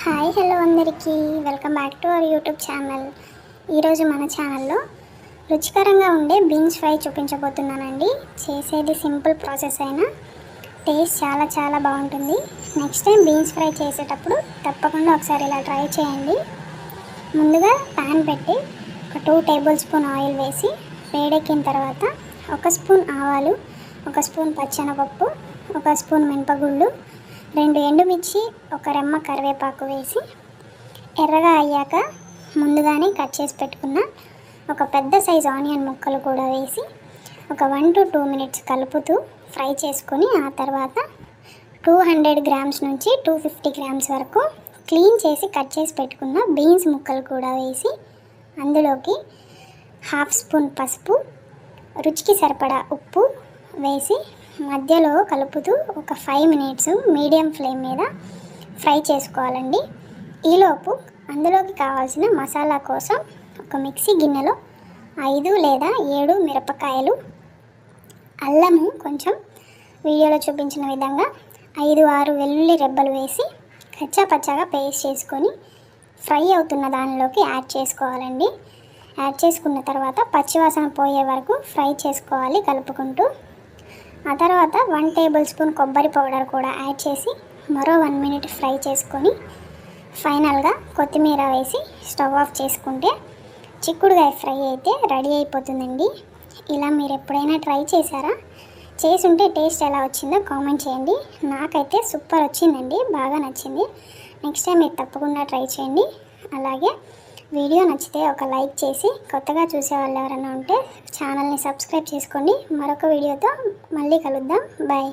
Hi hello అందరికీ. Welcome back to our YouTube channel. ఈరోజు మన ఛానల్లో రుచికరంగా ఉండే బీన్స్ ఫ్రై చూపించబోతున్నానండి. చేసేది సింపుల్ ప్రాసెస్ అయినా టేస్ట్ చాలా చాలా బాగుంటుంది. నెక్స్ట్ టైం బీన్స్ ఫ్రై చేసేటప్పుడు తప్పకుండా ఒకసారి ఇలా ట్రై చేయండి. ముందుగా ప్యాన్ పెట్టి ఒక టూ టేబుల్ స్పూన్ ఆయిల్ వేసి వేడెక్కిన తర్వాత ఒక స్పూన్ ఆవాలు ఒక స్పూన్ పచ్చెనపప్పు ఒక స్పూన్ మినపగుళ్ళు రెండు ఎండుమిర్చి ఒక రెమ్మ కరివేపాకు వేసి ఎర్రగా అయ్యాక ముందుగానే కట్ చేసి పెట్టుకున్న ఒక పెద్ద సైజ్ ఆనియన్ ముక్కలు కూడా వేసి ఒక వన్ టు టూ మినిట్స్ కలుపుతూ ఫ్రై చేసుకొని ఆ తర్వాత టూ హండ్రెడ్ గ్రామ్స్ నుంచి టూ ఫిఫ్టీ గ్రామ్స్ వరకు క్లీన్ చేసి కట్ చేసి పెట్టుకున్న బీన్స్ ముక్కలు కూడా వేసి అందులోకి హాఫ్ స్పూన్ పసుపు రుచికి సరిపడా ఉప్పు వేసి మధ్యలో కలుపుతూ ఒక ఫైవ్ మినిట్స్ మీడియం ఫ్లేమ్ మీద ఫ్రై చేసుకోవాలండి. ఈలోపు అందులోకి కావాల్సిన మసాలా కోసం ఒక మిక్సీ గిన్నెలో ఐదు లేదా ఏడు మిరపకాయలు అల్లము కొంచెం వీడియోలో చూపించిన విధంగా ఐదు ఆరు వెల్లుల్లి రెబ్బలు వేసి కచ్చా పచ్చాగా పేస్ట్ చేసుకొని ఫ్రై అవుతున్న దానిలోకి యాడ్ చేసుకోవాలండి. యాడ్ చేసుకున్న తర్వాత పచ్చివాసన పోయే వరకు ఫ్రై చేసుకోవాలి కలుపుకుంటూ. ఆ తర్వాత వన్ టేబుల్ స్పూన్ కొబ్బరి పౌడర్ కూడా యాడ్ చేసి మరో వన్ మినిట్ ఫ్రై చేసుకొని ఫైనల్గా కొత్తిమీర వేసి స్టవ్ ఆఫ్ చేసుకుంటే చిక్కుడుగాయ ఫ్రై అయితే రెడీ అయిపోతుందండి. ఇలా మీరు ఎప్పుడైనా ట్రై చేశారా? చేసుంటే టేస్ట్ ఎలా వచ్చిందో కామెంట్ చేయండి. నాకైతే సూపర్ వచ్చిందండి బాగా నచ్చింది. నెక్స్ట్ టైం మీరు తప్పకుండా ట్రై చేయండి. అలాగే వీడియో నచ్చితే ఒక లైక్ చేసి కొత్తగా చూసే వాళ్ళు ఎవరైనా ఉంటే ఛానల్ని సబ్స్క్రైబ్ చేసుకోండి మరొక వీడియోతో మళ్ళీ కలుద్దాం. బాయ్.